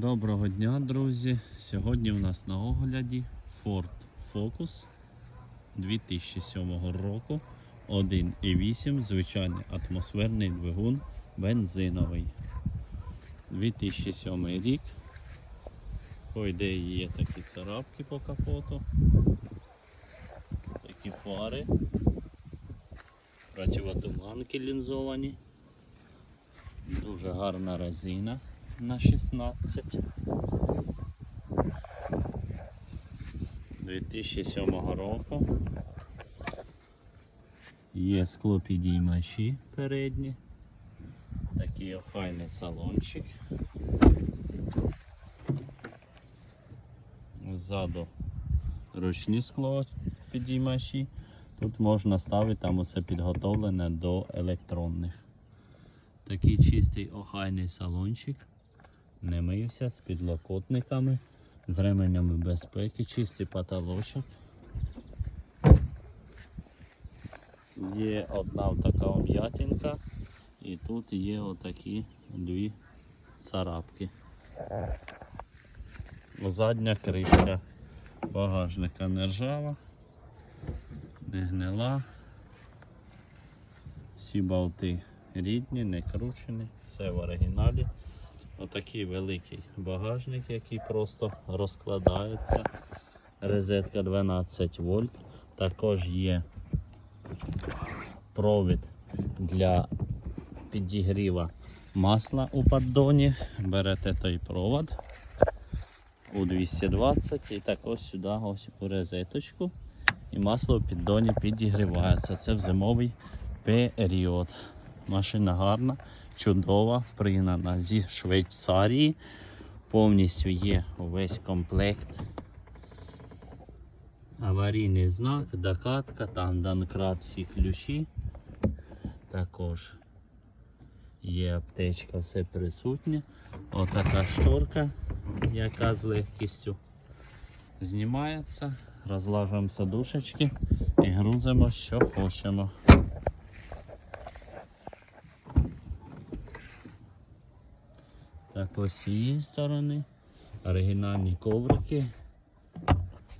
Доброго дня, друзі! Сьогодні у нас на огляді Ford Focus 2007 року 1,8 звичайний атмосферний двигун бензиновий. 2007 рік. По ідеї є такі царапки по капоту. Такі фари. Противотуманки лінзовані. Дуже гарна резина на 16. 2007 року. Є склопідіймачі передні. Такий охайний салончик. Ззаду ручні скло підіймачі. Тут можна ставити, там усе підготовлене до електронних. Такий чистий охайний салончик. Не мився з підлокотниками, з ременями безпеки, чистий потолочок. Є одна така вм'ятинка і тут є отакі дві царапки. Задня кришка багажника не ржава, не гнила. Всі болти рідні, не кручені, все в оригіналі. Отакий великий багажник, який просто розкладається. Розетка 12 вольт. Також є провід для підігріва масла у поддоні. Берете той провод у 220 і також сюди ось у розеточку. І масло у піддоні підігрівається. Це в зимовий період. Машина гарна, чудова, пригнана зі Швейцарії. Повністю є весь комплект. Аварійний знак, докатка, там данкрат всі ключі. Також є аптечка, все присутнє. Отака шторка, яка з легкістю знімається. Розлажуємо садушечки і грузимо, що хочемо. Так, ось з цієї сторони. Оригінальні коврики.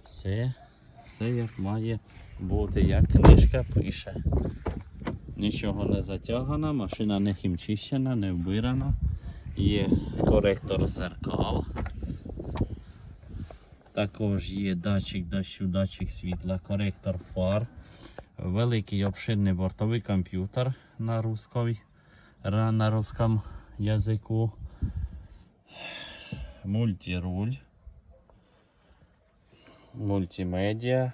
Все, все як має бути, як книжка пише. Нічого не затягано, машина не хімчищена, не вбирана. Є коректор зеркал. Також є датчик дощу, датчик світла, коректор фар, великий обширний бортовий комп'ютер на русській, на русском язику мультируль, мультимедіа,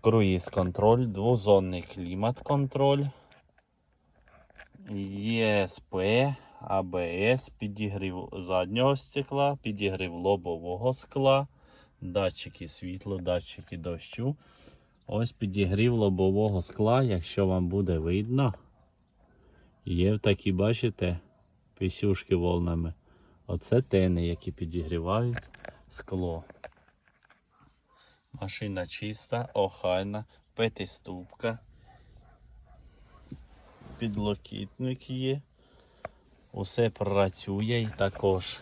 круїз контроль, двозонний клімат контроль, ЄСП, АБС, підігрів заднього стекла, підігрів лобового скла, датчики світло, датчики дощу. Ось підігрів лобового скла, якщо вам буде видно. Є такі, бачите, пісюшки волнами. Оце тени, які підігрівають скло. Машина чиста, охайна, п'ятиступка. Підлокітник є. Усе працює і також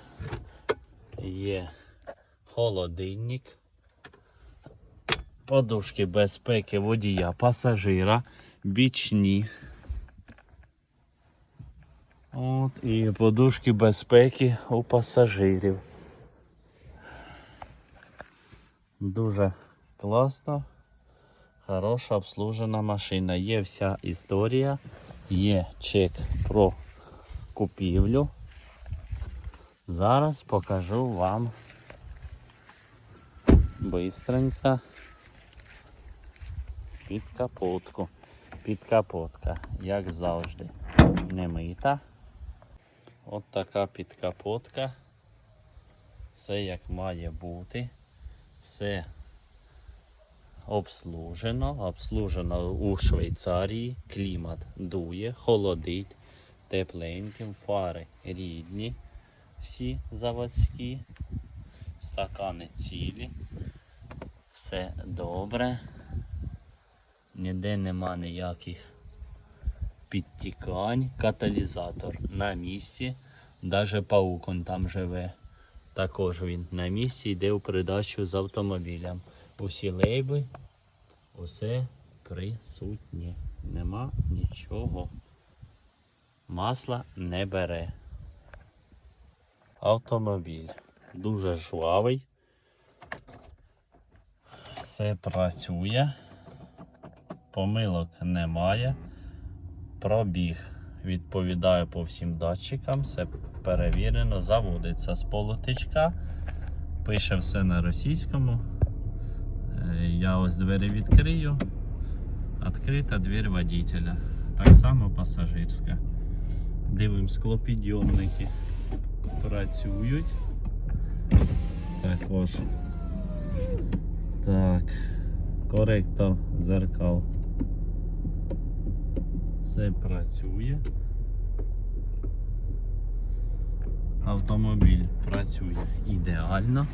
є холодильник. Подушки безпеки водія, пасажира, бічні. От, і подушки безпеки у пасажирів. Дуже класно, хороша обслужена машина. Є вся історія, є чек про купівлю. Зараз покажу вам бистренько під капотку. Під капотка, як завжди, не мита. От така підкапотка. Все як має бути. Все обслужено. Обслужено у Швейцарії. Клімат дує, холодить, тепленьким, фари рідні, всі заводські, стакани цілі. Все добре. Ніде нема ніяких підтікань, каталізатор на місці, Даже паук он там живе. Також він на місці йде у придачу з автомобілем. Усі лейби, усе присутнє. Нема нічого. Масла не бере. Автомобіль дуже жвавий. Все працює. Помилок немає. Пробіг відповідає по всім датчикам, все перевірено, заводиться з полотичка. Пише все на російському. Е, Я ось двері відкрию. Відкрита двір водителя. Так само пасажирська. Дивимось, склопідйомники працюють. Також. Так. Коректор зеркал. Все працює. Автомобіль працює ідеально,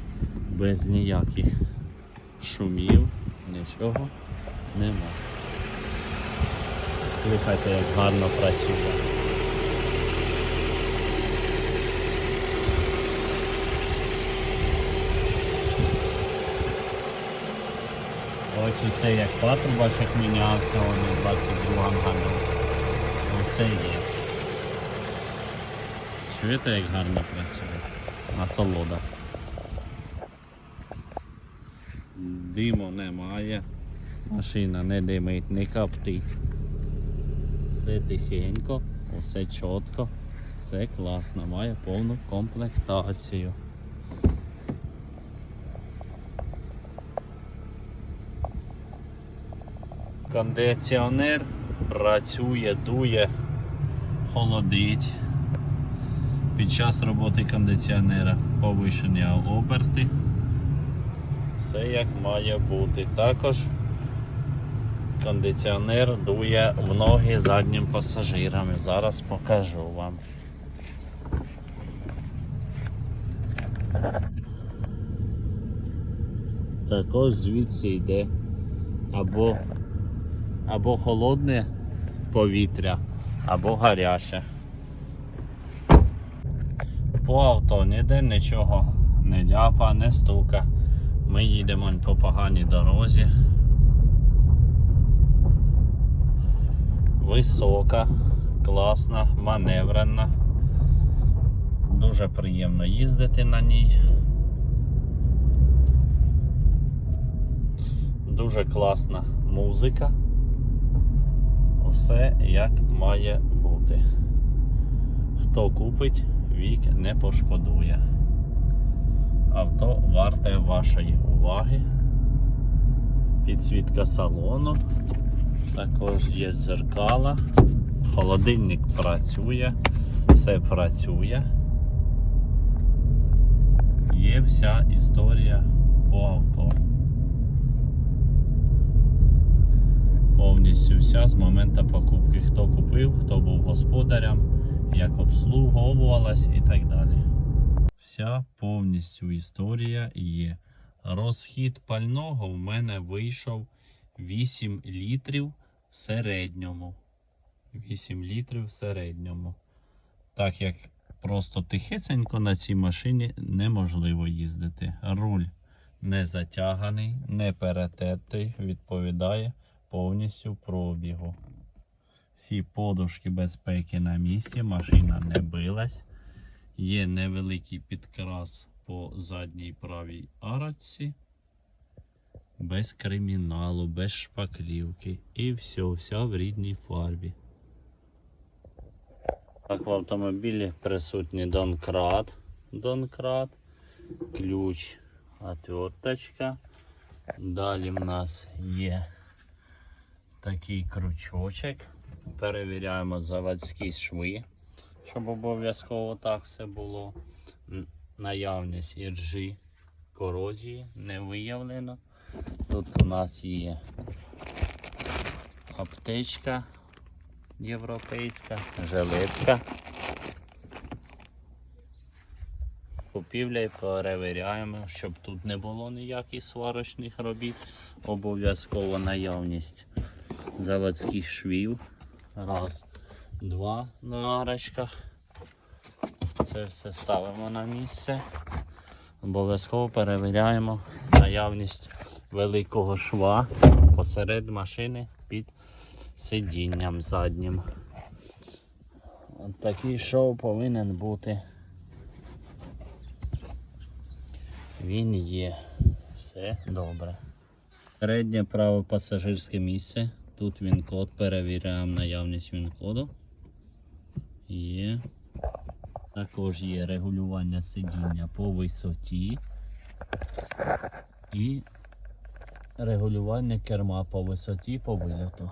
без ніяких шумів, нічого нема. Слухайте, як гарно працює. Ось усе як патрубочок мінявся, в 22 году. Усе є. Чуєте, як гарно працює? Насолода. Диму немає. Машина не димить, не коптить. Все тихенько, все чітко, все класно, має повну комплектацію. Кондиціонер працює, дує, холодить. Під час роботи кондиціонера повишені оберти. Все як має бути. Також кондиціонер дує в ноги заднім пасажирам. Зараз покажу вам. Також звідси йде або, або холодне повітря, або гаряче. По авто ніде нічого не ляпа, не стука. Ми їдемо по поганій дорозі. Висока, класна, маневрена. Дуже приємно їздити на ній. Дуже класна музика. Усе як має бути. Хто купить, вік не пошкодує. Авто варте вашої уваги. Підсвітка салону. Також є дзеркала. Холодильник працює, все працює. Є вся історія по авто. Повністю вся з моменту покупки. Хто купив, хто був господарем, як обслуговувалась і так далі. Вся повністю історія є. Розхід пального в мене вийшов 8 літрів в середньому. 8 літрів в середньому. Так як просто тихесенько на цій машині неможливо їздити. Руль не затяганий, не перетертий, відповідає повністю пробігу. Всі подушки безпеки на місці, машина не билась. Є невеликий підкрас по задній правій арочці. Без криміналу, без шпаклівки. І все, вся в рідній фарбі. Так, в автомобілі присутній донкрат. Донкрат, ключ, отверточка. Далі в нас є такий крючочок. Перевіряємо заводські шви, щоб обов'язково так все було. Наявність іржі, корозії не виявлено. Тут у нас є аптечка європейська, жилетка. Купівля і перевіряємо, щоб тут не було ніяких сварочних робіт. Обов'язково наявність заводських швів. Раз, два на арочках. Це все ставимо на місце. Обов'язково перевіряємо наявність великого шва посеред машини під сидінням заднім. От такий шов повинен бути. Він є. Все добре. Переднє праве пасажирське місце. Тут він код, перевіряємо наявність він коду. Є. Також є регулювання сидіння по висоті і регулювання керма по висоті по вильоту.